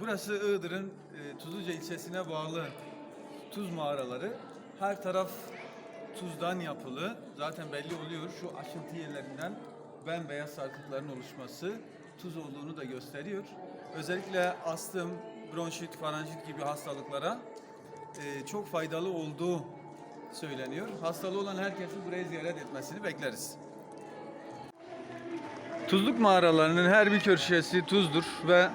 Burası Iğdır'ın e, Tuzluca ilçesine bağlı tuz mağaraları. Her taraf tuzdan yapılı. Zaten belli oluyor şu aşıntı yerlerinden bembeyaz sarkıtların oluşması tuz olduğunu da gösteriyor. Özellikle astım, bronşit, faranjit gibi hastalıklara e, çok faydalı olduğu söyleniyor. Hastalığı olan herkesin burayı ziyaret etmesini bekleriz. Tuzluk mağaralarının her bir köşesi tuzdur ve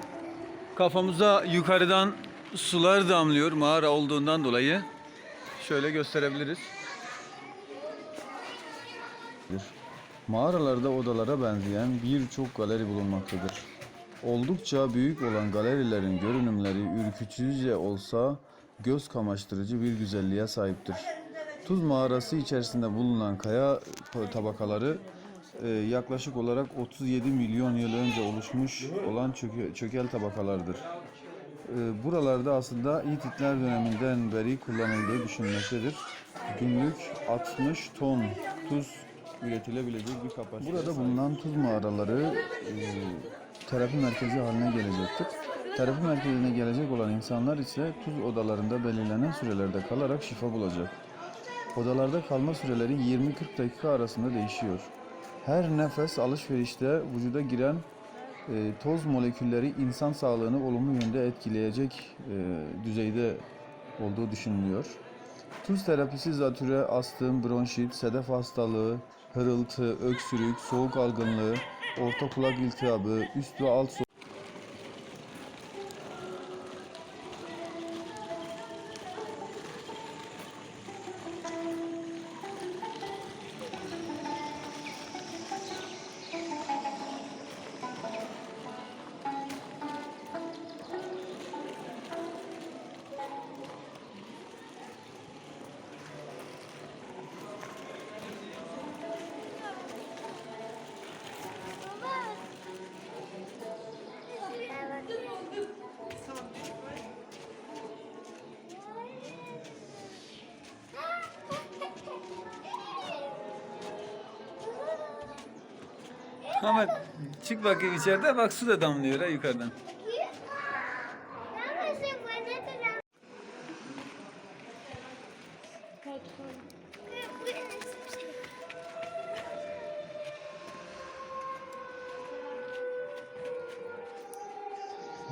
kafamıza yukarıdan sular damlıyor mağara olduğundan dolayı. Şöyle gösterebiliriz. Mağaralarda odalara benzeyen birçok galeri bulunmaktadır. Oldukça büyük olan galerilerin görünümleri ürkütücüce olsa göz kamaştırıcı bir güzelliğe sahiptir. Tuz mağarası içerisinde bulunan kaya tabakaları yaklaşık olarak 37 milyon yıl önce oluşmuş olan çöke- çökel tabakalardır. E, Buralarda aslında Hititler döneminden beri kullanıldığı düşünülmektedir. Günlük 60 ton tuz üretilebilecek bir kapasite. Burada bulunan tuz mağaraları e, terapi merkezi haline gelecektir. Terapi merkezine gelecek olan insanlar ise tuz odalarında belirlenen sürelerde kalarak şifa bulacak. Odalarda kalma süreleri 20-40 dakika arasında değişiyor. Her nefes alışverişte vücuda giren e, toz molekülleri insan sağlığını olumlu yönde etkileyecek e, düzeyde olduğu düşünülüyor. Tuz terapisi zatüre, astım, bronşit, sedef hastalığı, hırıltı, öksürük, soğuk algınlığı, orta kulak iltihabı, üst ve alt Ahmet çık bakayım içeride bak su da damlıyor ha yukarıdan.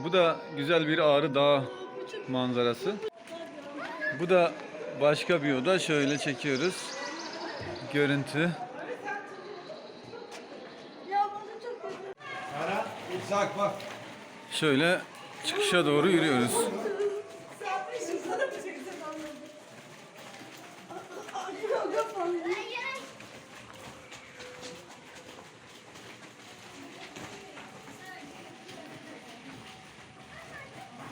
Bu da güzel bir Ağrı Dağı manzarası. Bu da başka bir oda. Şöyle çekiyoruz. Görüntü. Şöyle çıkışa doğru yürüyoruz.